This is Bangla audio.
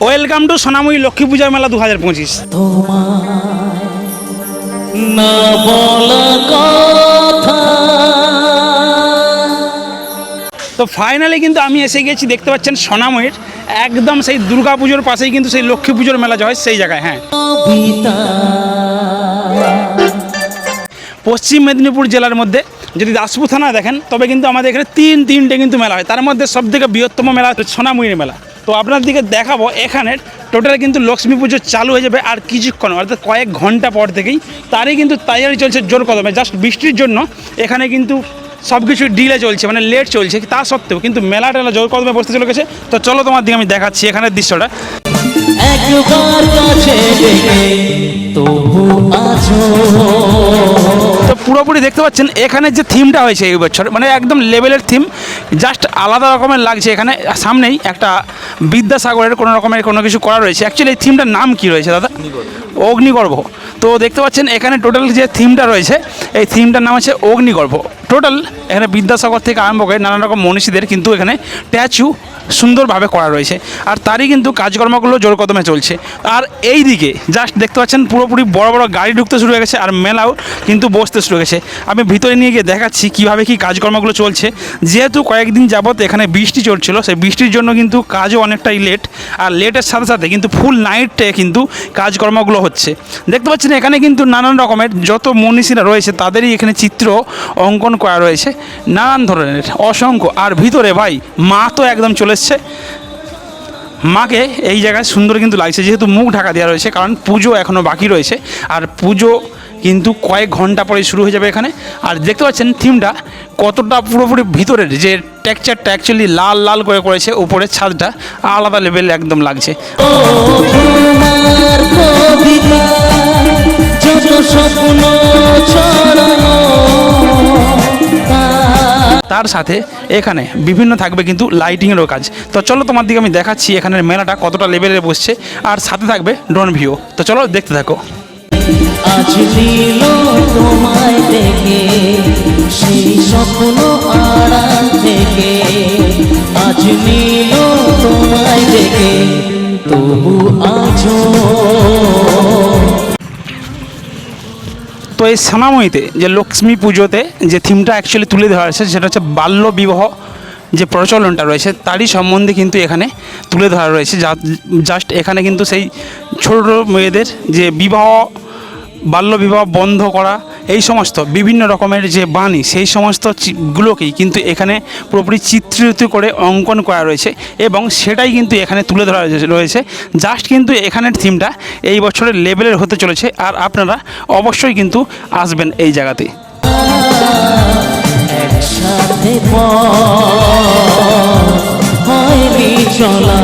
ওয়েলকাম টু সোনাময়ী লক্ষ্মী পূজা মেলা দু হাজার পঁচিশ তো ফাইনালি কিন্তু আমি এসে গেছি দেখতে পাচ্ছেন সোনাময়ীর একদম সেই দুর্গা পুজোর পাশেই কিন্তু সেই লক্ষ্মী পুজোর মেলা হয় সেই জায়গায় হ্যাঁ। পশ্চিম মেদিনীপুর জেলার মধ্যে যদি দাসপুর থানা দেখেন তবে কিন্তু আমাদের এখানে তিন তিনটে কিন্তু মেলা হয়। তার মধ্যে সব থেকে বৃহত্তম মেলা হচ্ছে সোনামুড়ির মেলা। তো আপনার দিকে দেখাবো, এখানের টোটাল কিন্তু লক্ষ্মী পুজো চালু হয়ে যাবে আর কিছুক্ষণ, অর্থাৎ কয়েক ঘণ্টা পর থেকেই। তারই কিন্তু তৈরি চলছে জোর কদমে জাস্ট বৃষ্টির জন্য এখানে কিন্তু সব কিছু ডিলে চলছে মানে লেট চলছে, তা সত্ত্বেও কিন্তু মেলা টেলা জোর কদমে বসতে চলে গেছে। তো চলো তোমার দিকে আমি দেখাচ্ছি এখানের দৃশ্যটা। আছো। পুরোপুরি দেখতে পাচ্ছেন, এখানে যে থিমটা হয়েছে এই বছর মানে একদম লেভেলের থিম জাস্ট আলাদা রকমের লাগছে এখানে সামনেই একটা বিদ্যাসাগরের কোনো রকমের কোনো কিছু করা রয়েছে। অ্যাকচুয়ালি এই থিমটার নাম কি রয়েছে, দাদা? অগ্নিগর্ভ। তো দেখতে পাচ্ছেন, এখানে টোটাল যে থিমটা রয়েছে, এই থিমটার নাম হচ্ছে অগ্নিগর্ভ। টোটাল এখানে বিদ্যাসাগর থেকে আরম্ভ করে নানা রকম মনীষীদের কিন্তু এখানে স্ট্যাচু সুন্দরভাবে করা রয়েছে। আর তারই কিন্তু কাজকর্মগুলো জোর কদমে চলছে। আর এই দিকে জাস্ট দেখতে পাচ্ছেন, পুরোপুরি বড় বড় গাড়ি ঢুকতে শুরু হয়ে গেছে আর মেলাও কিন্তু বসতে শুরু হয়ে গেছে। আমি ভিতরে নিয়ে গিয়ে দেখাচ্ছি কীভাবে কী কাজকর্মগুলো চলছে। যেহেতু কয়েকদিন যাবত এখানে বৃষ্টি চলছিল সেই বৃষ্টির জন্য কিন্তু কাজও অনেকটাই লেট আর লেটের সাথে সাথে কিন্তু ফুল নাইটে কিন্তু কাজকর্মগুলো হচ্ছে দেখতে পাচ্ছেন এখানে কিন্তু নানান রকমের যত মনীষীরা রয়েছে তাদেরই এখানে চিত্র অঙ্কন করা রয়েছে নানান ধরনের অসংখ্য আর ভিতরে ভাই মা তো একদম চলে এসছে মাকে এই জায়গায় সুন্দর কিন্তু লাগছে যেহেতু মুখ ঢাকা দেওয়া রয়েছে কারণ পুজো এখনও বাকি রয়েছে আর পুজো কিন্তু কয়েক ঘণ্টা পরে শুরু হয়ে যাবে এখানে আর দেখতে পাচ্ছেন থিমটা কতটা পুরোপুরি ভিতরের যে টেক্সচারটা অ্যাকচুয়ালি লাল লাল করে করেছে উপরের ছাদটা আলাদা লেভেল একদম লাগছে তার সাথে এখানে বিভিন্ন থাকবে কিন্তু লাইটিংয়েরও কাজ। তো চলো তোমার দিকে আমি দেখাচ্ছি এখানের মেলাটা কতটা লেভেলে বসছে, আর সাথে থাকবে ড্রোন ভিউ তো চলো দেখতে থাকো। তোমায় দেখে তবু আছো তো এই সোনাময়ীতে যে লক্ষ্মী পুজোতে যে থিমটা অ্যাকচুয়ালি তুলে ধরা হয়েছে, সেটা হচ্ছে বাল্য বিবাহ যে প্রচলনটা রয়েছে, তারই সম্বন্ধে কিন্তু এখানে তুলে ধরা রয়েছে। যা জাস্ট এখানে কিন্তু সেই ছোট মেয়েদের যে বিবাহ, বাল্য বিবাহ বন্ধ করা এই সমস্ত বিভিন্ন রকমের যে বাণী, সেই সমস্ত গুলোকেই কিন্তু এখানে পুরোপুরি চিত্রিত করে অঙ্কন করা রয়েছে এবং সেটাই কিন্তু এখানে তুলে ধরা রয়েছে- জাস্ট কিন্তু এখানের থিমটা এই বছরের লেভেলের হতে চলেছে আর আপনারা অবশ্যই কিন্তু আসবেন এই জায়গাতে। চলা।